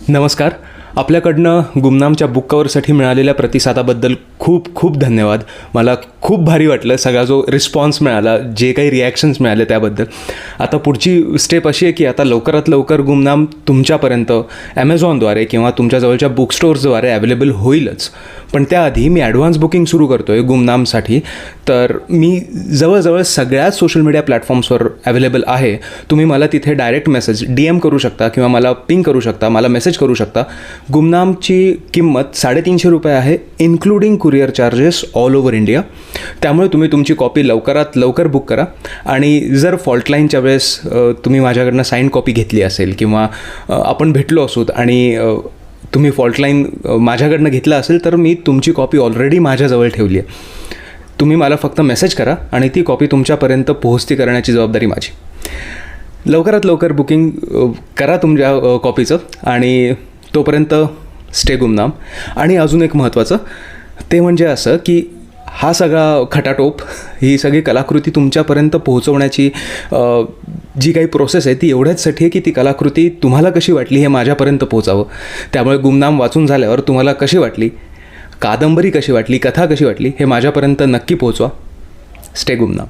नमस्कार. आपल्याकडनं गुमनामच्या बुक कवरसाठी मिळालेल्या प्रतिसादाबद्दल खूप खूप धन्यवाद. मला खूप भारी वाटलं सगळा जो रिस्पॉन्स मिळाला जे काही रिॲक्शन्स मिळाले त्याबद्दल. आता पुढची स्टेप अशी आहे की आता लवकरात लवकर गुमनाम तुमच्यापर्यंत ॲमेझॉनद्वारे किंवा तुमच्या जवळच्या बुक स्टोर्सद्वारे अवेलेबल होईलच. पण त्याआधी मी ॲडव्हान्स बुकिंग सुरू करतो आहे गुमनामसाठी. तर मी जवळजवळ सगळ्याच सोशल मीडिया प्लॅटफॉर्म्सवर अवेलेबल आहे. तुम्ही मला तिथे डायरेक्ट मेसेज डी एम करू शकता किंवा मला पिंग करू शकता मला मेसेज करू शकता. गुमनामची किंमत साडेतीनशे रुपये आहे including courier charges all over India त्यामुळे तुम्ही तुमची कॉपी लवकरात लवकर बुक करा. आणि जर फॉल्टलाईनच्या वेळेस तुम्ही माझ्याकडनं साईन कॉपी घेतली असेल किंवा आपण भेटलो असोत आणि तुम्ही फॉल्टलाईन अ, माझ्याकडनं घेतला असेल तर मी तुमची कॉपी ऑलरेडी माझ्याजवळ ठेवली आहे. तुम्ही मला फक्त मेसेज करा आणि ती कॉपी तुमच्यापर्यंत पोहोचती करण्याची जबाबदारी माझी. लवकरात लवकर बुकिंग करा तुमच्या कॉपीचं आणि तोपर्यंत स्टे गुमनाम. आणि अजून एक महत्त्वाचं ते म्हणजे असं की हा सगळा खटाटोप ही सगळी कलाकृती तुमच्यापर्यंत पोहोचवण्याची जी काही प्रोसेस आहे ती एवढ्याचसाठी आहे की ती कलाकृती तुम्हाला कशी वाटली हे माझ्यापर्यंत पोहोचावं. त्यामुळे गुमनाम वाचून झाल्यावर तुम्हाला कशी वाटली? कादंबरी कशी वाटली? कथा कशी वाटली? हे माझ्यापर्यंत नक्की पोहोचवा. स्टे गुमनाम.